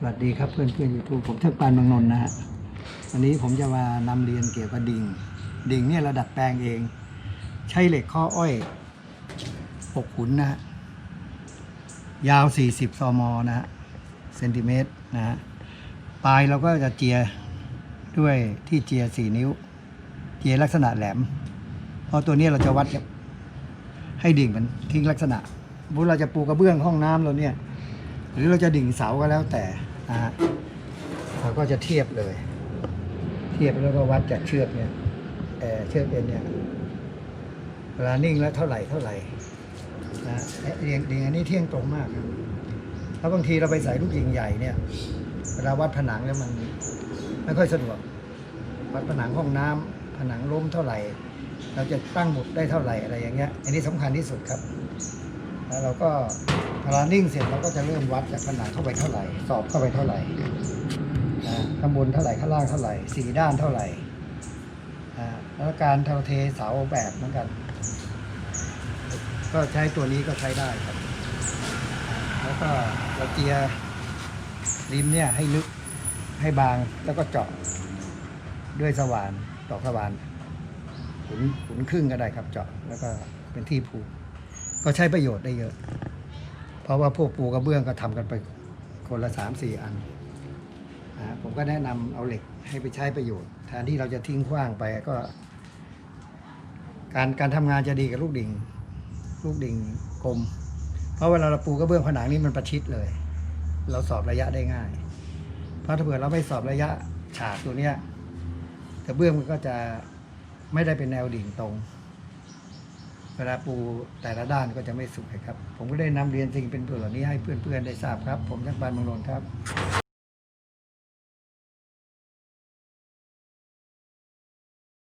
สวัสดีครับเพื่อนเพื่อนยูทูบผมเทิดปานบางนนท์นะฮะวันนี้ผมจะมานำเรียนเกี่ยวกับดิ่ง ดิ่งเนี่ยเราดัดแปลงเอง ใช้เหล็กข้ออ้อยหกขุนนะฮะยาว 40 ซมนะฮะเซนติเมตรนะฮะปลายเราก็จะเจียด้วยที่เจีย 4 นิ้ว เจียลักษณะแหลม เพราะตัวนี้เราจะวัดให้ดิ่งมันทิ้งลักษณะสมมุเราจะปูกระเบื้องห้องน้ำเราเนี่ย หรือเราจะดิ่งเสาก็แล้วแต่ นะฮะเราก็จะเทียบเลย เทียบแล้วก็วัดจากเชือกเนี่ยเอ่อเชือกเอ็นเนี่ยเวลานิ่งแล้วเท่าไหร่เท่าไหร่นะเอ๊ะเรียงดิ่งอันนี้เที่ยงตรงมากครับแล้วบางทีเราไปใส่ลูกยิงใหญ่เนี่ยเวลาวัดผนังแล้วมันไม่ค่อยสะดวกวัดผนังห้องน้ำผนังล้มเท่าไหร่ เราจะตั้งหมุดได้เท่าไหร่อะไรอย่างเงี้ย อันนี้สำคัญที่สุดครับ แล้วเราก็เวลานิ่งเสร็จเราก็จะเริ่มวัดจากผนังเข้าไปเท่าไหร่ สอบเข้าไปเท่าไหร่นะข้างบนเท่าไหร่ข้างล่างเท่าไหร่สี่ด้านเท่าไหร่อ่าแล้วการเทาเทเสาแบบเหมือนกัน ก็ใช้ตัวนี้ก็ใช้ได้ครับ แล้วก็เราเจียริมเนี่ยให้ลึกให้บางแล้วก็เจาะด้วยสว่านตอกสว่านขุนขุนครึ่งก็ได้ครับเจาะแล้วก็เป็นที่ผูก ก็ใช้ประโยชน์ได้เยอะ เพราะว่าพวกปูกระเบื้องก็ทำกันไปคนละสามสี่อันนะผมก็แนะนำเอาเหล็กให้ไปใช้ประโยชน์แทนที่เราจะทิ้งขว้างไปก็ การการทำงานจะดีกับลูกดิ่ง ลูกดิ่งกลม เพราะเวลาเราปูกระเบื้องผนังนี่มันประชิดเลย เราสอบระยะได้ง่าย เพราะถ้าเผื่อเราไม่สอบระยะฉากตัวเนี้ยกระเบื้องมันก็จะไม่ได้เป็นแนวดิ่งตรง เวลาปูแต่ละด้านก็จะไม่สุกครับ ผมก็ได้นำเรียนสิ่งเป็นตัวเหล่านี้ให้เพื่อนๆได้ทราบครับ ผมทักบานมังนนท์ครับ